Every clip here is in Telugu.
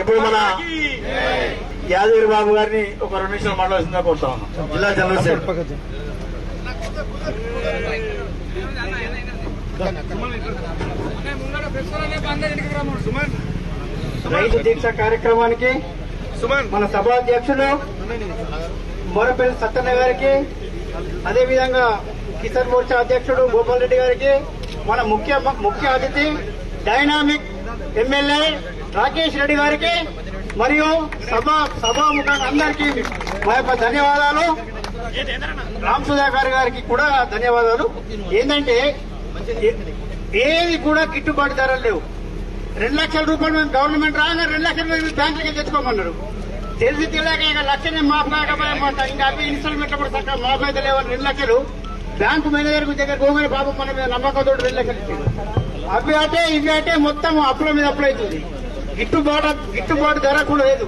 ఇప్పుడు మన యాదగిరి బాబు గారిని ఒక రెండు నిమిషాలు మాట్లాడుతుందా కోరుతా ఉన్నాం. జిల్లా జనరల్ రైతు దీక్ష కార్యక్రమానికి మన సభాధ్యక్షులు మోరపల్లి సత్యన్న గారికి అదేవిధంగా కిసాన్ మోర్చా అధ్యక్షుడు గోపాల్ రెడ్డి గారికి మన ముఖ్య ముఖ్య అతిథి డైనామిక్ ఎమ్మెల్యే రాకేష్ రెడ్డి గారికి మరియు సభ సభాముఖంగా అందరికీ మా యొక్క ధన్యవాదాలు. రామ్ సుధాకర్ గారికి కూడా ధన్యవాదాలు. ఏంటంటే ఏది కూడా గిట్టుబాటు ధరలు లేవు. రెండు లక్షల రూపాయలు మేము గవర్నమెంట్ రాగా రెండు లక్షల రూపాయలు బ్యాంకులకి తెచ్చుకోమన్నారు. తెలిసి తెలియక ఇక లక్షనే మాఫ్ కాకపోతే ఇంకా అవి ఇన్స్టాల్మెంట్ కూడా చక్కగా మాఫ్ అయితే లేవని రెండు లక్షలు. బ్యాంకు మేనేజర్ దగ్గర పోగానే బాబు మన మీద నమ్మకంతో రెండు లక్షలు ఇచ్చారు. అవి అంటే ఇవి అంటే మొత్తం అప్పుల మీద అప్పులు అవుతుంది. గిట్టుబాటు గిట్టుబాటు ధర కూడా లేదు.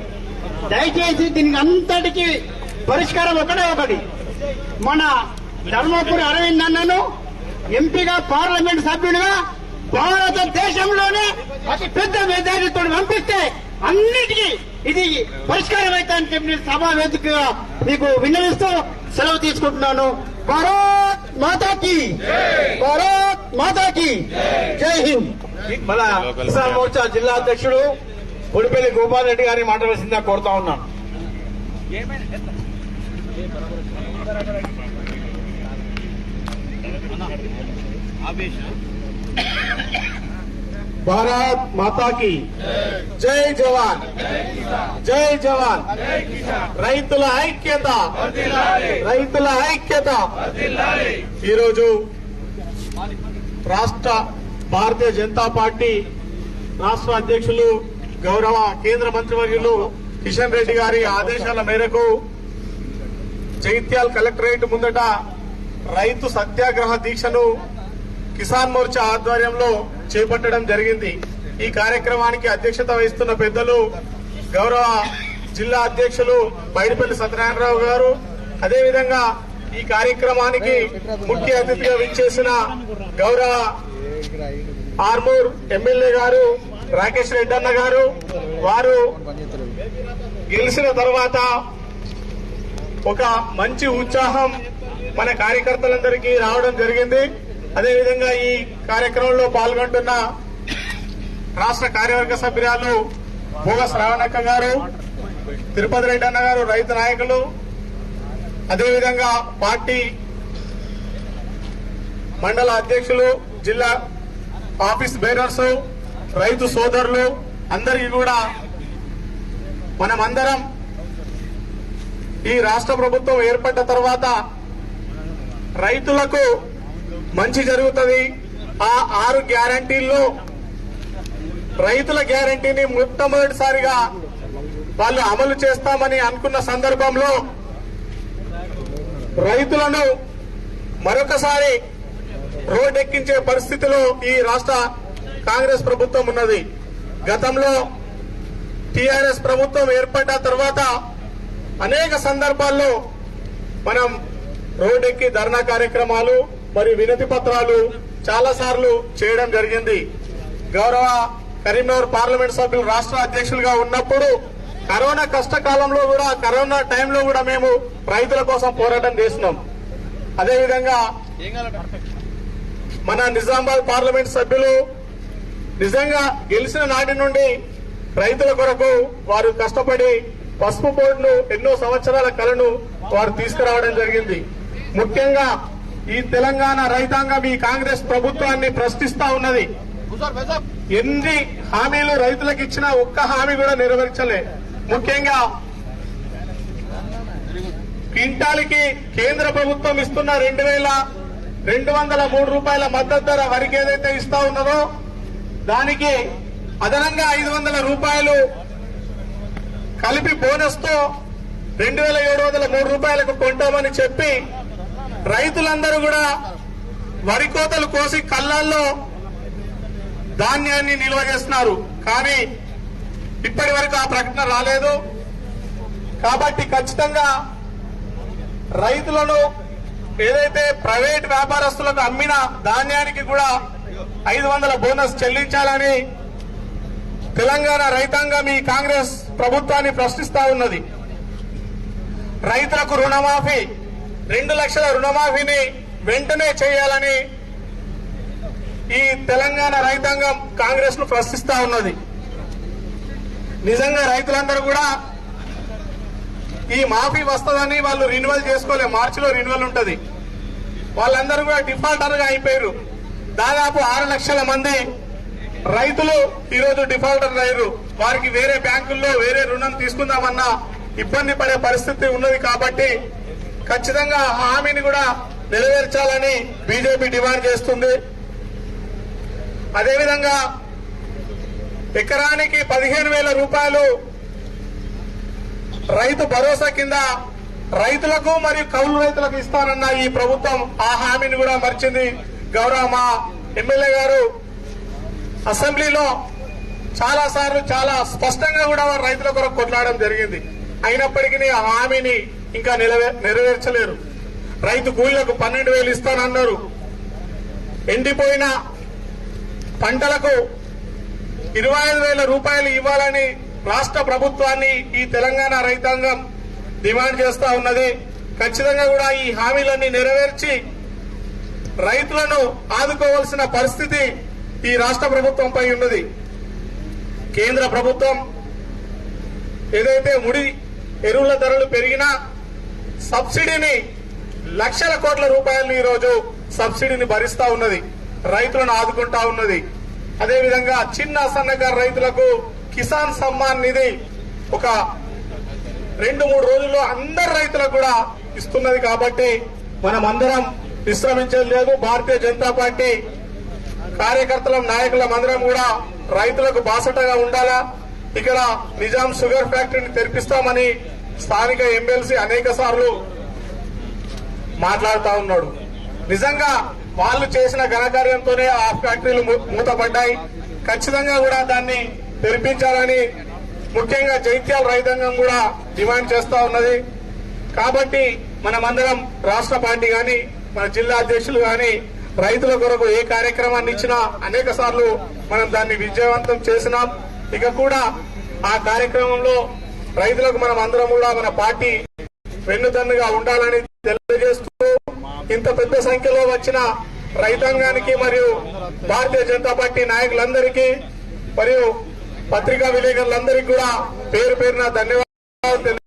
దయచేసి దీనికి అంతటికి పరిష్కారం ఒకటే ఒకటి. మన ధర్మపురి అరవింద్ అన్నను ఎంపీగా పార్లమెంట్ సభ్యుడిగా భారతదేశంలోనే అతి పెద్ద మెజారిటీతో పంపిస్తే అన్నిటికీ ఇది పరిష్కారం అవుతుందని చెప్పి సభా వేదికగా మీకు విన్నవిస్తూ సెలవు తీసుకుంటున్నాను. భారత్ మాతాకి భారత్ మాతాకి జై హింద్ మన కిసాన్ మోర్చా జిల్లా అధ్యక్షుడు గుడిపల్లి గోపాల్ రెడ్డి గారిని మాట్లాడాల్సిందా కోరుతా ఉన్నాను భారత్ మాతాకి జై జవాన్ జై జవాన్ రైతుల ఐక్యత రైతుల ఐక్యత ఈరోజు రాష్ట్ర భారతీయ జనతా పార్టీ రాష్ట్ర అధ్యక్షులు గౌరవ కేంద్ర మంత్రివర్యులు కిషన్ రెడ్డి గారి ఆదేశాల మేరకు జైత్యాల్ కలెక్టరేట్ ముందట రైతు సత్యాగ్రహ దీక్షను కిసాన్ మోర్చా ఆధ్వర్యంలో చేపట్టడం జరిగింది. ఈ కార్యక్రమానికి అధ్యక్షత వహిస్తున్న పెద్దలు గౌరవ జిల్లా అధ్యక్షులు బైడిపల్లి సత్యనారాయణరావు గారు. అదేవిధంగా ఈ కార్యక్రమానికి ముఖ్య అతిథిగా విచ్చేసిన గౌరవ ఆర్మూర్ ఎమ్మెల్యే గారు రాకేష్ రెడ్డి అన్న గారు. వారు గెలిచిన తర్వాత ఒక మంచి ఉత్సాహం మన కార్యకర్తలందరికీ రావడం జరిగింది. అదేవిధంగా ఈ కార్యక్రమంలో పాల్గొంటున్న రాష్ట్ర కార్యవర్గ సభ్యురాలు భోగ శ్రావణక్క గారు తిరుపతి రెడ్డి అన్న గారు రైతు నాయకులు అదేవిధంగా పార్టీ మండల అధ్యక్షులు జిల్లా ఆఫీస్ బేరర్స్ రైతు సోదరులు అందరికీ కూడా మనమందరం ఈ రాష్ట్ర ప్రభుత్వం ఏర్పడ్డ తర్వాత రైతులకు మంచి జరుగుతుంది. ఆ ఆరు గ్యారంటీల్లో రైతుల గ్యారంటీని మొట్టమొదటిసారిగా వాళ్ళు అమలు చేస్తామని అనుకున్న సందర్భంలో రైతులను మరొకసారి రోడ్డెక్కించే పరిస్థితిలో ఈ రాష్ట్ర కాంగ్రెస్ ప్రభుత్వం ఉన్నది. గతంలో టీఆర్ఎస్ ప్రభుత్వం ఏర్పడ్డ తర్వాత అనేక సందర్భాల్లో మనం రోడ్డెక్కి ధర్నా కార్యక్రమాలు మరియు వినతి పత్రాలు చాలా సార్లు చేయడం జరిగింది. గౌరవ కరీంనగర్ పార్లమెంట్ సభ్యులు రాష్ట్ర అధ్యక్షులుగా ఉన్నప్పుడు కరోనా కష్టకాలంలో కూడా కరోనా టైంలో కూడా మేము రైతుల కోసం పోరాటం చేసినాం అదేవిధంగా మన నిజామాబాద్ పార్లమెంట్ సభ్యులు నిజంగా గెలిచిన నాటి నుండి రైతుల కొరకు వారు కష్టపడి పసుపు బోర్డును ఎన్నో సంవత్సరాల కలను వారు తీసుకురావడం జరిగింది. ముఖ్యంగా ఈ తెలంగాణ రైతాంగం ఈ కాంగ్రెస్ ప్రభుత్వాన్ని ప్రశ్నిస్తా ఉన్నది. ఎన్ని హామీలు రైతులకు ఇచ్చినా ఒక్క హామీ కూడా నెరవేర్చలే. ముఖ్యంగా క్వింటాల్కి కేంద్ర ప్రభుత్వం ఇస్తున్న రెండు వేల రెండు వందల మూడు రూపాయల మద్దతు ధర వరికి ఏదైతే ఇస్తా ఉన్నదో దానికి అదనంగా ఐదు వందల రూపాయలు కలిపి బోనస్తో రెండు వేల ఏడు వందల మూడు రూపాయలకు కొంటామని చెప్పి రైతులందరూ కూడా వరి కోతలు కోసి కళ్ళల్లో ధాన్యాన్ని నిల్వ చేస్తున్నారు. కానీ ఇప్పటి వరకు ఆ ప్రకటన రాలేదు. కాబట్టి ఖచ్చితంగా రైతులను ఏదైతే ప్రైవేట్ వ్యాపారస్తులకు అమ్మిన ధాన్యానికి కూడా ఐదు వందల బోనస్ చెల్లించాలని తెలంగాణ రైతాంగం ఈ కాంగ్రెస్ ప్రభుత్వాన్ని ప్రశ్నిస్తా ఉన్నది. రైతులకు రుణమాఫీ రెండు లక్షల రుణమాఫీని వెంటనే చేయాలని ఈ తెలంగాణ రైతాంగం కాంగ్రెస్ను ప్రశ్నిస్తా ఉన్నది. నిజంగా రైతులందరూ కూడా ఈ మాఫీ వస్తుందని వాళ్ళు రిన్యువల్ చేసుకోలే మార్చిలో రిన్యువల్ ఉంటుంది. వాళ్ళందరూ కూడా డిఫాల్టర్గా అయిపోయారు దాదాపు ఆరు లక్షల మంది రైతులు ఈరోజు డిఫాల్టర్ అయ్యారు వారికి వేరే బ్యాంకుల్లో వేరే రుణం తీసుకుందామన్నా ఇబ్బంది పడే పరిస్థితి ఉన్నది కాబట్టి ఖచ్చితంగా ఆ హామీని కూడా నెరవేర్చాలని బీజేపీ డిమాండ్ చేస్తుంది. అదేవిధంగా ఎకరానికి పదిహేను వేల రూపాయలు రైతు భరోసా కింద రైతులకు మరియు కౌలు రైతులకు ఇస్తానన్న ఈ ప్రభుత్వం ఆ హామీని కూడా మర్చింది. గౌరవ మా ఎమ్మెల్యే గారు అసెంబ్లీలో చాలా సార్లు చాలా స్పష్టంగా కూడా రైతుల కొరకు కొట్లాడడం జరిగింది. అయినప్పటికీ ఆ హామీని ఇంకా నెరవేర్చలేరు. రైతు కూలీలకు పన్నెండు వేలు ఇస్తానన్నారు. ఎండిపోయిన పంటలకు ఇరవై ఐదు వేల రూపాయలు ఇవ్వాలని రాష్ట్ర ప్రభుత్వాన్ని ఈ తెలంగాణ రైతాంగం డిమాండ్ చేస్తా ఉన్నది. ఖచ్చితంగా కూడా ఈ హామీలన్నీ నెరవేర్చి రైతులను ఆదుకోవాల్సిన పరిస్థితి ఈ రాష్ట్ర ప్రభుత్వంపై ఉన్నది. కేంద్ర ప్రభుత్వం ఏదైతే ముడి ఎరువుల ధరలు పెరిగినా సబ్సిడీని లక్షల కోట్ల రూపాయలు ఈ రోజు సబ్సిడీని భరిస్తా ఉన్నది. రైతులను ఆదుకుంటా ఉన్నది. అదేవిధంగా చిన్న సన్నకారు రైతులకు కిసాన్ సమ్మాన్ నిధి ఒక రెండు మూడు రోజుల్లో అందరు రైతులకు కూడా ఇస్తున్నది కాబట్టి మనం అందరం విశ్రమించేది లేదు. భారతీయ జనతా పార్టీ కార్యకర్తలం నాయకులం అందరం కూడా రైతులకు బాసటగా ఉండాలా? ఇక్కడ నిజాం షుగర్ ఫ్యాక్టరీని తెరిపిస్తామని స్థానిక ఎమ్మెల్సీ అనేక సార్లు మాట్లాడుతూ ఉన్నాడు. నిజంగా వాళ్ళు చేసిన ఘనకార్యంతోనే ఆ ఫ్యాక్టరీలు మూతపడ్డాయి. ఖచ్చితంగా కూడా దాన్ని తెరిపించాలని ముఖ్యంగా జైత్యాల రైతాంగం కూడా డిమాండ్ చేస్తా ఉన్నది. కాబట్టి మనమందరం రాష్ట్ర పార్టీ గాని మన జిల్లా అధ్యక్షులు గాని రైతుల కొరకు ఏ కార్యక్రమాన్ని ఇచ్చినా అనేక సార్లు మనం దాన్ని విజయవంతం చేసినాం. ఇక కూడా ఆ కార్యక్రమంలో రైతులకు మనం అందరం కూడా మన పార్టీ వెన్నుదన్నుగా ఉండాలని తెలియజేస్తూ ఇంత పెద్ద సంఖ్యలో వచ్చిన రైతాంగానికి మరియు భారతీయ జనతా పార్టీ నాయకులందరికీ మరియు పత్రికా విలేకరులందరికీ కూడా పేరు పేరున ధన్యవాదాలు